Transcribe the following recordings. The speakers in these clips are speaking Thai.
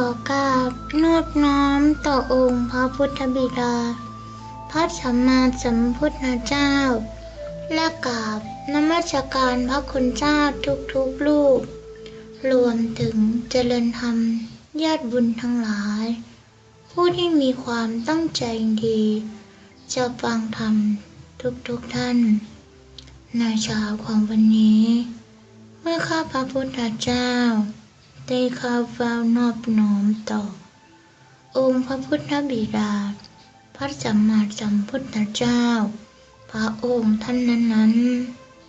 อกราบนอบน้อมต่อองค์พระพุทธบิดา พระสัมมาสัมพุทธเจ้า และกราบนมัสการพระคุณเจ้าทุกๆลูก รวมถึงเจริญธรรมญาติบุญทั้งหลาย ผู้ที่มีความตั้งใจดี จะฟังธรรมทุกๆท่าน ในเช้าของวันนี้ เมื่อข้าพระพุทธเจ้า ได้เข้าเฝ้านอบน้อมต่อ องค์พระพุทธบิดา พระสัมมาสัมพุทธเจ้า พระองค์ท่านนั้น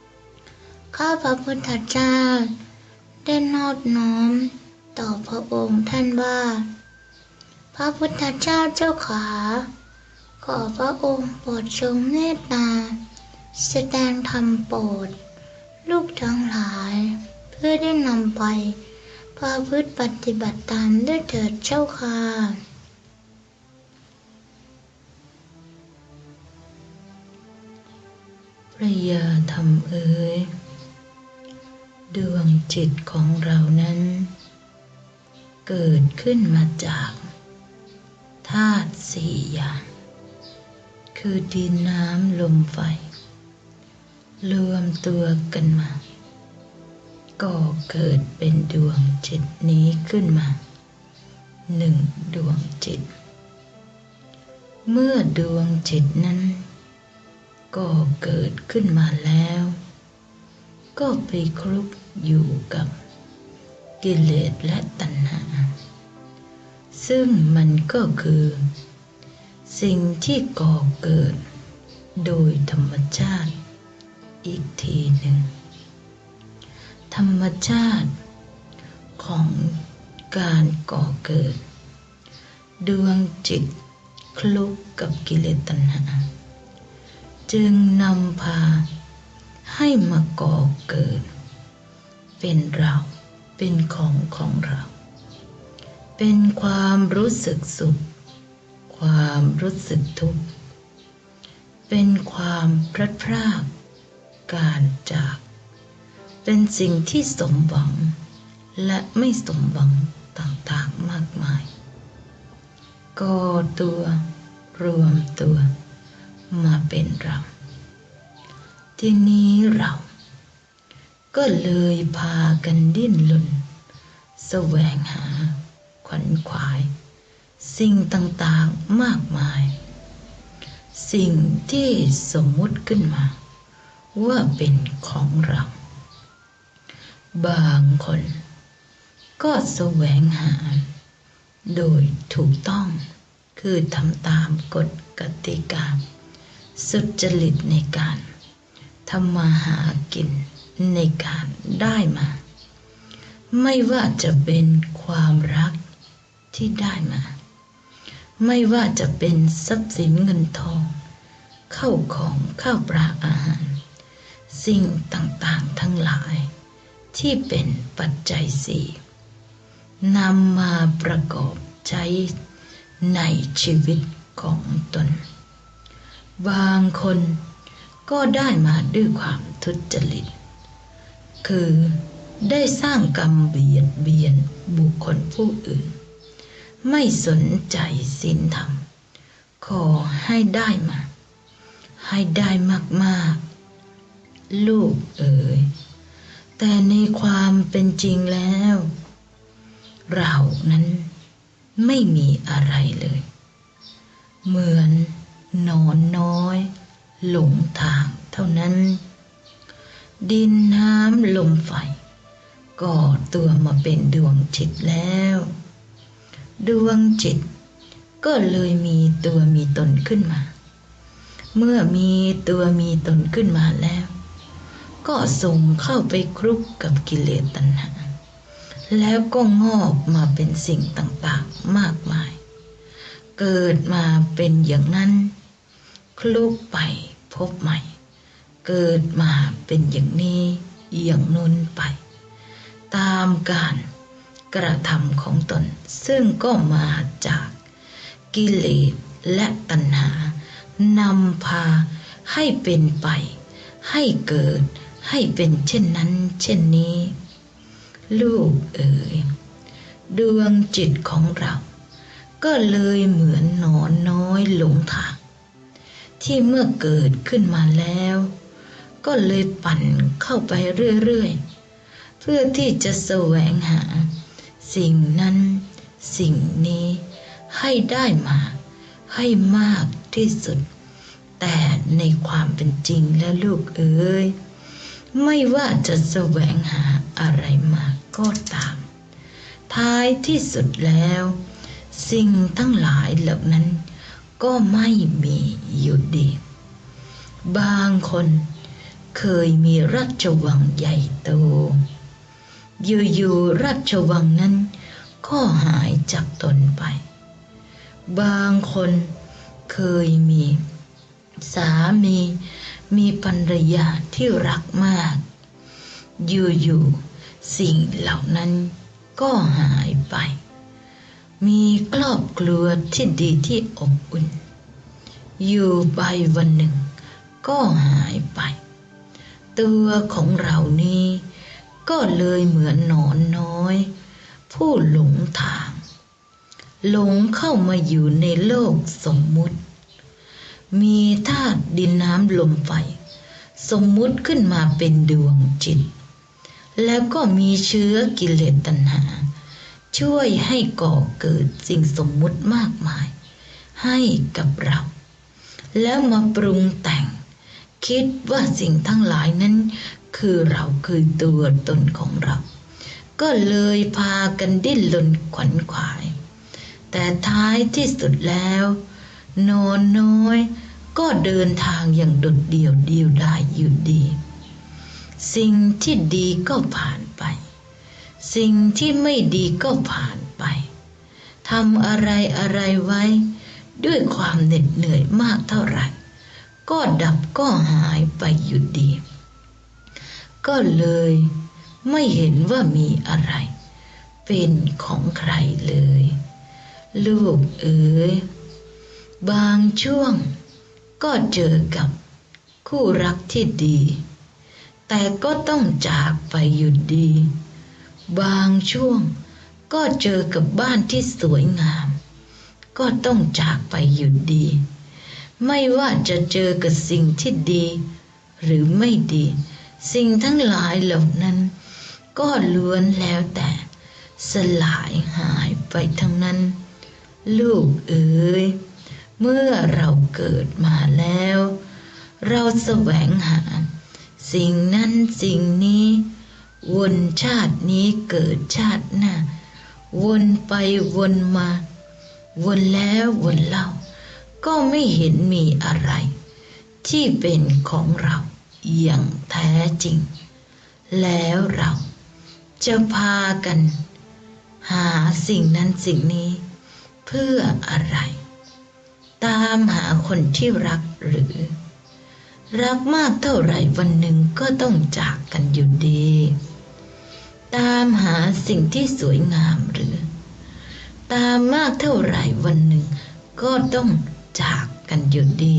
ๆ ข้าพระพุทธเจ้า ได้นอบน้อมต่อพระองค์ท่านว่า พระพุทธเจ้าเจ้าขา ขอพระองค์โปรดทรงเมตตา แสดงธรรมโปรด ลูกทั้งหลาย เพื่อได้นำไป ประพฤติปฏิบัติตามด้วยเถิดเจ้าค่ะพระยาธรรมเอ๋ยดวงจิตของเรานั้น เกิดขึ้นมาจากธาตุสี่อย่าง คือดินน้ำลมไฟ รวมตัวกันมา ก็เกิดเป็นดวงจิตนี้ขึ้นมาหนึ่งดวงจิต เมื่อดวงจิตนั้น ก็เกิดขึ้นมาแล้ว ก็ไปคลุกอยู่กับกิเลสและตัณหา ซึ่งมันก็คือ สิ่งที่ก่อเกิดโดยธรรมชาติอีกทีหนึ่ง ธรรมชาติ ของการก่อเกิด ดวงจิตคลุกกับกิเลสตัณหา จึงนำพาให้มาก่อเกิด เป็นเราเป็นของของเรา เป็นความรู้สึกสุข ความรู้สึกทุกข์ เป็นความพลัดพรากการจาก เป็นสิ่งที่สมหวัง และไม่สมหวังต่างๆมากมายก่อตัวรวมตัวมาเป็นเรา ทีนี้เรา ก็เลยพากันดิ้นรนแสวงหาขวัญขวาย สิ่งต่างๆมากมาย สิ่งที่สมมุติขึ้นมา ว่าเป็นของเรา บางคน ก็แสวงหา โดยถูกต้องคือทำตามกฎกติกา สุจริตในการทำมาหากินในการได้มา ไม่ว่าจะเป็นความรักที่ได้มา ไม่ว่าจะเป็นทรัพย์สินเงินทอง เข้าของข้าวปลาอาหาร สิ่งต่างๆทั้งหลาย ที่เป็นปัจจัยสี่นำมาประกอบใช้ในชีวิตของตน บางคนก็ได้มาด้วยความทุจริต คือได้สร้างกรรมเบียดเบียนบุคคลผู้อื่น ไม่สนใจศีลธรรม ขอให้ได้มา ให้ได้มากๆ ลูกเอ๋ย แต่ในความเป็นจริงแล้ว เรานั้นไม่มีอะไรเลย เหมือนนอนน้อย หลงทางเท่านั้น ดินน้ำลมไฟก่อตัวมาเป็นดวงจิตแล้ว ดวงจิตก็เลยมีตัวมีตนขึ้นมา เมื่อมีตัวมีตนขึ้นมาแล้ว ก็ส่งเข้าไปคลุกกับกิเลสตัณหา แล้วก็งอกมาเป็นสิ่งต่างๆมากมาย เกิดมาเป็นอย่างนั้น คลุกไปพบใหม่ เกิดมาเป็นอย่างนี้อย่างนู้นไป ตามการกระทำของตน ซึ่งก็มาจากกิเลสและตัณหานำพาให้เป็นไป ให้เกิด ให้เป็นเช่นนั้น เช่นนี้ ลูกเอ๋ยดวงจิตของเรา ก็เลยเหมือนหนอนน้อยหลงทาง ที่เมื่อเกิดขึ้นมาแล้ว ก็เลยปั่นเข้าไปเรื่อยๆ เพื่อที่จะแสวงหา สิ่งนั้นสิ่งนี้ให้ได้มาให้มากที่สุด แต่ในความเป็นจริงแล้วลูกเอ๋ย ไม่ว่าจะแสวงหาอะไรมาก็ตาม ท้ายที่สุดแล้ว สิ่งทั้งหลายเหล่านั้น ก็ไม่มีอยู่ดี บางคนเคยมีราชวังใหญ่โต อยู่ๆราชวังนั้นก็หายจากตนไป บางคนเคยมี สามี มีภรรยาที่รักมาก อยู่ๆสิ่งเหล่านั้นก็หายไป มีครอบครัวที่ดีที่อบอุ่น อยู่ไปวันหนึ่งก็หายไป ตัวของเรานี้ก็เลยเหมือนหนอนน้อย ผู้หลงทาง หลงเข้ามาอยู่ในโลกสมมุติ มีธาตุดินน้ำลมไฟ สมมุติขึ้นมาเป็นดวงจิต แล้วก็มีเชื้อกิเลสตัณหา ช่วยให้ก่อเกิดสิ่งสมมุติมากมาย ให้กับเรา แล้วมาปรุงแต่ง คิดว่าสิ่งทั้งหลายนั้น คือเราคือตัวตนของเรา ก็เลยพากันดิ้นรนขวัญขวาย แต่ท้ายที่สุดแล้วนอนน้อย ก็เดินทางอย่างโดดเดี่ยวเดียวได้อยู่ดี สิ่งที่ดีก็ผ่านไป สิ่งที่ไม่ดีก็ผ่านไปทำอะไรอะไรไว้ ด้วยความเหน็ดเหนื่อยมากเท่าไหร่ ก็ดับก็หายไปอยู่ดี ก็เลยไม่เห็นว่ามีอะไร เป็นของใครเลย ลูกเอ๋ยบางช่วง ก็เจอกับคู่รักที่ดี แต่ก็ต้องจากไปอยู่ดี บางช่วงก็เจอกับบ้านที่สวยงาม ก็ต้องจากไปอยู่ดี ไม่ว่าจะเจอกับสิ่งที่ดี หรือไม่ดี สิ่งทั้งหลายเหล่านั้น ก็ล้วนแล้วแต่สลายหายไปทั้งนั้น ลูกเอ๋ย เมื่อเราเกิดมาแล้ว เราแสวงหา สิ่งนั้นสิ่งนี้ วนชาตินี้เกิดชาติหน้าวนไปวนมา วนแล้ววนเล่า ก็ไม่เห็นมีอะไร ที่เป็นของเราอย่างแท้จริง แล้วเราจะพากัน หาสิ่งนั้นสิ่งนี้ เพื่ออะไร ตามหาคนที่รักหรือ รักมากเท่าไหร่วันหนึ่งก็ต้องจากกันอยู่ดี ตามหาสิ่งที่สวยงามหรือ ตามมากเท่าไหร่วันหนึ่งก็ต้องจากกันอยู่ดี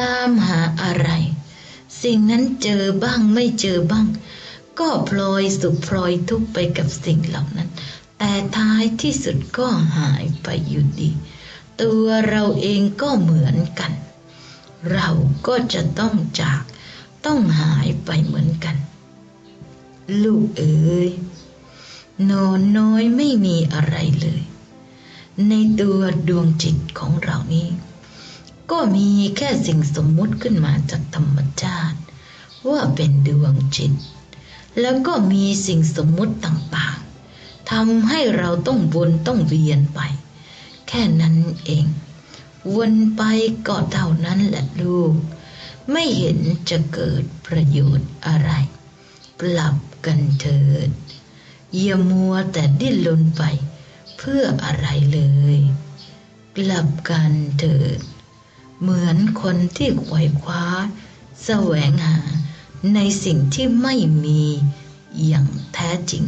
ตามหาอะไร สิ่งนั้นเจอบ้างไม่เจอบ้าง ก็พลอยสุขพลอยทุกข์ไปกับสิ่งเหล่านั้น แต่ท้ายที่สุดก็หายไปอยู่ดี ตัวเราเองก็เหมือนกัน เราก็จะต้องจากต้องหายไปเหมือนกัน ลูกเอ๋ยนอนน้อยไม่มีอะไรเลย ในตัวดวงจิตของเรานี้ ก็มีแค่สิ่งสมมุติขึ้นมาจากธรรมชาติ ว่าเป็นดวงจิต แล้วก็มีสิ่งสมมุติต่างๆทำให้เราต้องวนต้องเวียนไป แค่นั้นเอง วนไปก็เท่านั้นแหละลูก ไม่เห็นจะเกิดประโยชน์อะไร ปรับกันเถิดอย่ามัวแต่ดิ้นรนไป เพื่ออะไรเลย กลับกันเถิด เหมือนคนที่ขว่คว้า แสวงหาในสิ่งที่ไม่มีอย่างแท้จริง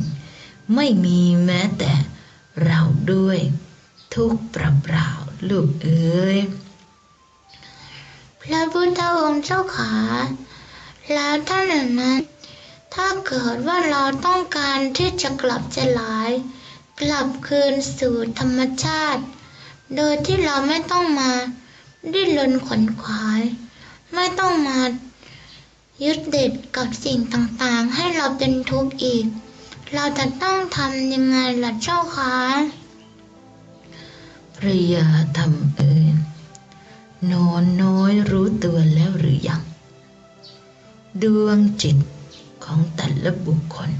ไม่มีแม้แต่เราด้วย ทุกเปล่าๆลูกเอ้ยพระพุทธองค์เจ้าขาแล้วท่านเหล่านั้น ถ้าเกิดว่าเราต้องการที่จะกลับจะหลาย กลับคืนสู่ธรรมชาติ โดยที่เราไม่ต้องมาดิ้นรนขวนขวาย ไม่ต้องมายึดติดกับสิ่งต่างๆ ให้เราเป็นทุกข์อีก เราจะต้องทำยังไงล่ะเจ้าคะ พระยาทำเอิญนอนน้อยรู้ตัวแล้วหรือยัง ดวงจิตของแต่ละบุคคล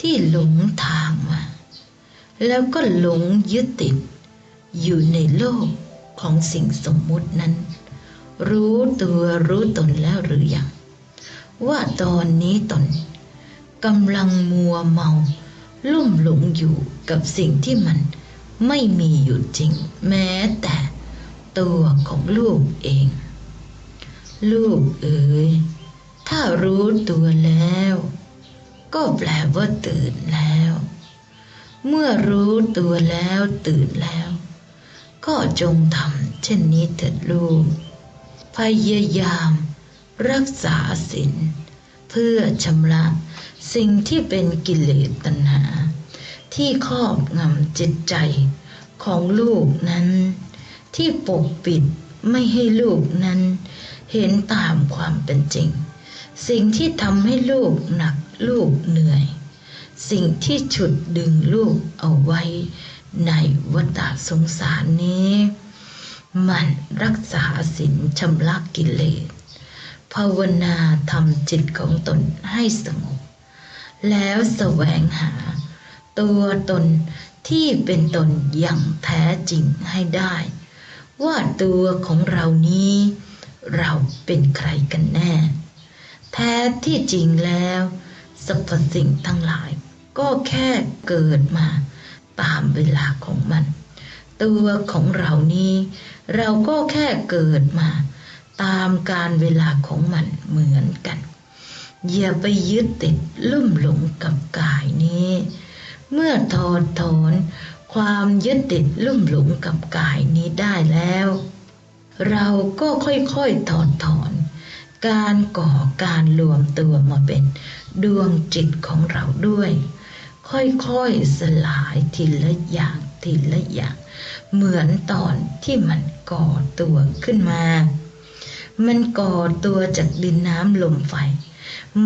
ที่หลงทางมา แล้วก็หลงยึดติด อยู่ในโลกของสิ่งสมมุตินั้น รู้ตัวรู้ตนแล้วหรือยัง ว่าตอนนี้ตนกำลังมัวเมา ลุ่มหลงอยู่กับสิ่งที่มัน ไม่มีอยู่จริง แม้แต่ตัวของลูกเอง ลูกเอ๋ยถ้ารู้ตัวแล้ว ก็แปลว่าตื่นแล้ว เมื่อรู้ตัวแล้วตื่นแล้ว ก็จงทำเช่นนี้เถิดลูก พยายามรักษาศีลเพื่อชำระสิ่งที่เป็นกิเลสตัณหา ที่ครอบงำจิตใจของลูกนั้น ที่ปกปิดไม่ให้ลูกนั้น เห็นตามความเป็นจริง สิ่งที่ทำให้ลูกหนักลูกเหนื่อย สิ่งที่ฉุดดึงลูกเอาไว้ในวัฏสงสารนี้ มันรักษาศีลชำระกิเลสภาวนาทำจิตของตนให้สงบ แล้วแสวงหา ตัวตนที่เป็นตนอย่างแท้จริงให้ได้ ว่าตัวของเรานี้ เราเป็นใครกันแน่ แท้ที่จริงแล้วสรรพสิ่งทั้งหลายก็แค่เกิดมาตามเวลาของมัน ตัวของเรานี้ เราก็แค่เกิดมา ตามการเวลาของมันเหมือนกัน อย่าไปยึดติดลุ่มหลงกับกายนี้ เมื่อถอดถอนความยึดติดลุ่มหลงกับกายนี้ได้แล้ว เราก็ค่อยๆถอดถอน การก่อการรวมตัวมาเป็นดวงจิตของเราด้วย ค่อยๆสลายทีละอย่างทีละอย่าง เหมือนตอนที่มันก่อตัวขึ้นมา มันก่อตัวจากดินน้ำลมไฟ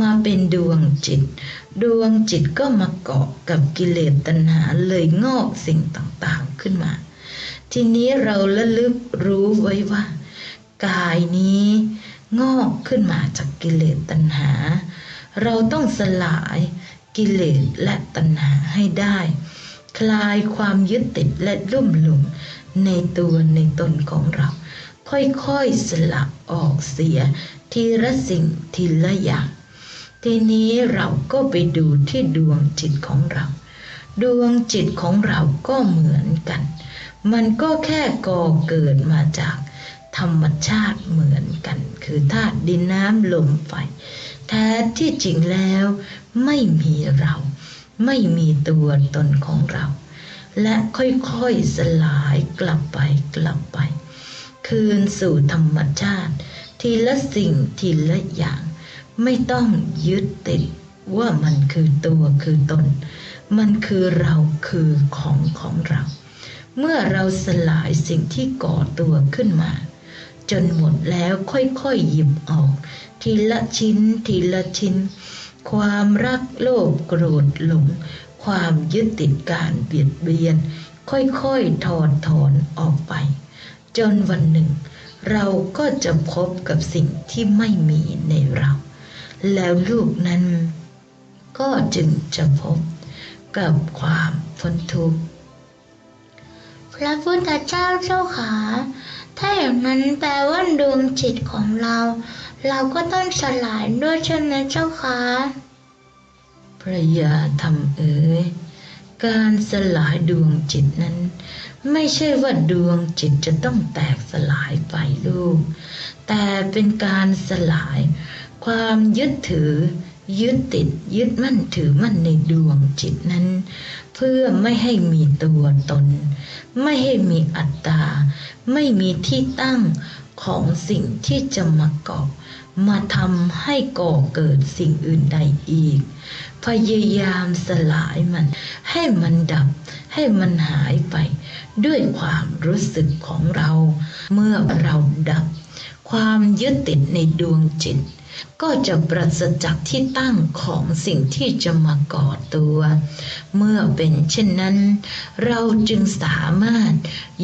มาเป็นดวงจิต ดวงจิตก็มาเกาะกับกิเลสตัณหาเลยงอกสิ่งต่างๆขึ้นมา ทีนี้เราระลึกรู้ไว้ว่า กายนี้งอกขึ้นมาจากกิเลสตัณหา เราต้องสลายกิเลสและตัณหาให้ได้ คลายความยึดติดและลุ่มหลงในตัวในตนของเรา ค่อยๆสลับออกเสียทีละสิ่งทีละอย่าง ทีนี้เราก็ไปดูที่ดวงจิตของเรา ดวงจิตของเราก็เหมือนกัน มันก็แค่ก่อเกิดมาจากธรรมชาติเหมือนกัน คือธาตุดินน้ำลมไฟแท้ที่จริงแล้วไม่มีเรา ไม่มีตัวตนของเรา และค่อยๆสลายกลับไปกลับไป คืนสู่ธรรมชาติ ทีละสิ่งทีละอย่าง ไม่ต้องยึดติดว่ามันคือตัวคือตน มันคือเราคือของของเรา เมื่อเราสลายสิ่งที่ก่อตัวขึ้นมา จนหมดแล้วค่อยๆหยิบออก ทีละชิ้นทีละชิ้น ความรักโลภโกรธหลง ความยึดติดการเบียดเบียน ค่อยๆถอดถอนออกไป จนวันหนึ่ง เราก็จะพบกับสิ่งที่ไม่มีในเรา แล้วลูกนั้น ก็จึงจะพบกับความพ้นทุกข์พระพุทธเจ้าเจ้าขา ถ้าอย่างนั้นแปลว่าดวงจิตของเรา เราก็ต้องสลายด้วยใช่ไหมเจ้าคะพระยาธรรมเอ๋ยการสลายดวงจิตนั้น ไม่ใช่ว่าดวงจิตจะต้องแตกสลายไปลูก แต่เป็นการสลาย ความยึดถือ ยึดติดยึดมั่นถือมั่นในดวงจิตนั้น เพื่อไม่ให้มีตัวตน ไม่ให้มีอัตตา ไม่มีที่ตั้งของสิ่งที่จะมาเกาะมาทำให้ก่อเกิดสิ่งอื่นใดอีก พยายามสลายมัน ให้มันดับ ให้มันหายไป ด้วยความรู้สึกของเรา เมื่อเราดับ ความยึดติดในดวงจิต ก็จะปราศจากที่ตั้งของสิ่งที่จะมาก่อตัว เมื่อเป็นเช่นนั้น เราจึงสามารถ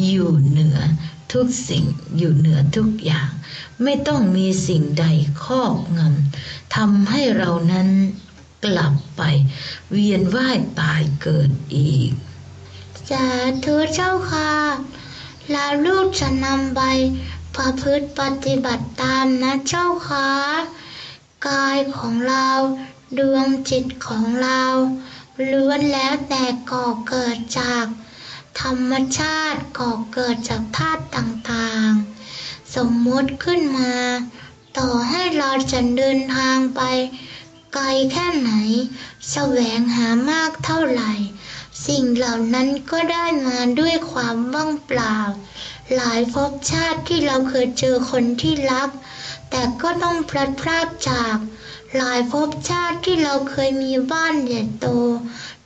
อยู่เหนือทุกสิ่งอยู่เหนือทุกอย่าง ไม่ต้องมีสิ่งใดครอบงำทำให้เรานั้นกลับไป เวียนว่ายตายเกิดอีก สาธุเจ้าค่ะแล้วลูกจะนำไปประพฤติปฏิบัติตามนะเจ้าค่ะ กายของเรา ดวงจิตของเราล้วนแล้วแต่ก่อเกิดจาก ธรรมชาติก่อเกิดจากธาตุต่างๆ สมมุติขึ้นมา ต่อให้เราจะเดินทางไป ไกลแค่ไหน แสวงหามากเท่าไหร่ สิ่งเหล่านั้นก็ได้มาด้วยความว่างเปล่า หลายภพชาติที่เราเคยเจอคนที่รัก แต่ก็ต้องพลัดพรากจาก หลายภพชาติที่เราเคยมีบ้านใหญ่โต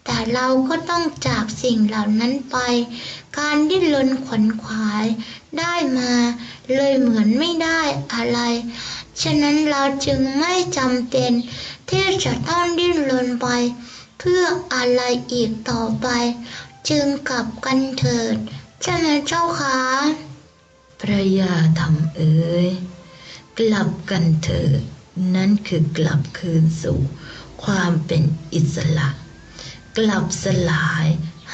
แต่เราก็ต้องจากสิ่งเหล่านั้นไป การดิ้นรนขวนขวาย ได้มา เลยเหมือนไม่ได้อะไร ฉะนั้นเราจึงไม่จำเป็น ที่จะต้องดิ้นรนไป เพื่ออะไรอีกต่อไป จึงกลับกันเถิดใช่ไหมเจ้าคะพระยาธรรมเอ๋ย กลับกันเถิดนั่นคือกลับคืนสู่ ความเป็นอิสระ กลับสลาย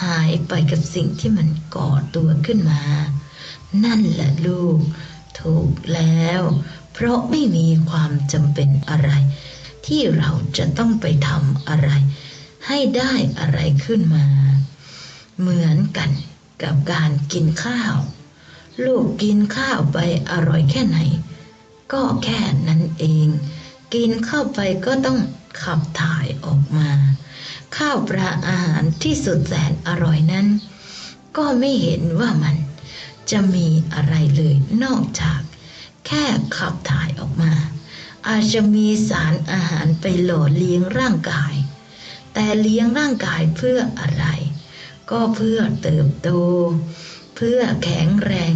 หายไปกับสิ่งที่มันก่อตัวขึ้นมา นั่นแหละลูก ถูกแล้ว เพราะไม่มีความจำเป็นอะไร ที่เราจะต้องไปทำอะไร ให้ได้อะไรขึ้นมา เหมือนกันกับการกินข้าว ลูกกินข้าวไปอร่อยแค่ไหน ก็แค่นั้นเอง กินเข้าไปก็ต้องขับถ่ายออกมา ข้าวปลาอาหารที่สุดแสนอร่อยนั้น ก็ไม่เห็นว่ามันจะมีอะไรเลยนอกจาก แค่ขับถ่ายออกมา อาจจะมีสารอาหารไปหล่อเลี้ยงร่างกาย แต่เลี้ยงร่างกายเพื่ออะไร ก็เพื่อเติบโต เพื่อแข็งแรง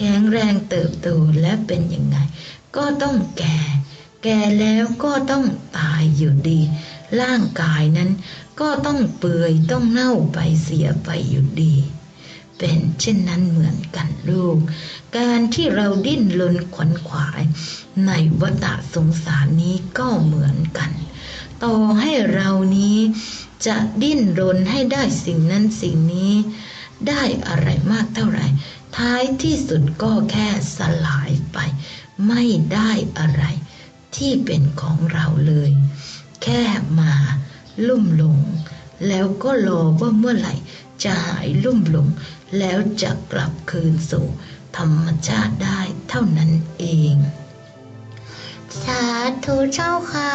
แข็งแรงเติบโตและเป็นยังไง ก็ต้องแก่ แก่แล้วก็ต้องตายอยู่ดี ร่างกายนั้นก็ต้องเปื่อยต้องเน่าไปเสียไปอยู่ดี เป็นเช่นนั้นเหมือนกันลูก การที่เราดิ้นรนขวนขวาย ในวัฏสงสารนี้ก็เหมือนกัน ต่อให้เรานี้จะดิ้นรนให้ได้สิ่งนั้นสิ่งนี้ ได้อะไรมากเท่าไหร่ ท้ายที่สุดก็แค่สลายไป ไม่ได้อะไรที่เป็นของเราเลย แค่มาลุ่มหลง แล้วก็รอว่าเมื่อไหร่ จะหายลุ่มหลง แล้วจะกลับคืนสู่ธรรมชาติได้เท่านั้นเอง สาธุเจ้าค่ะ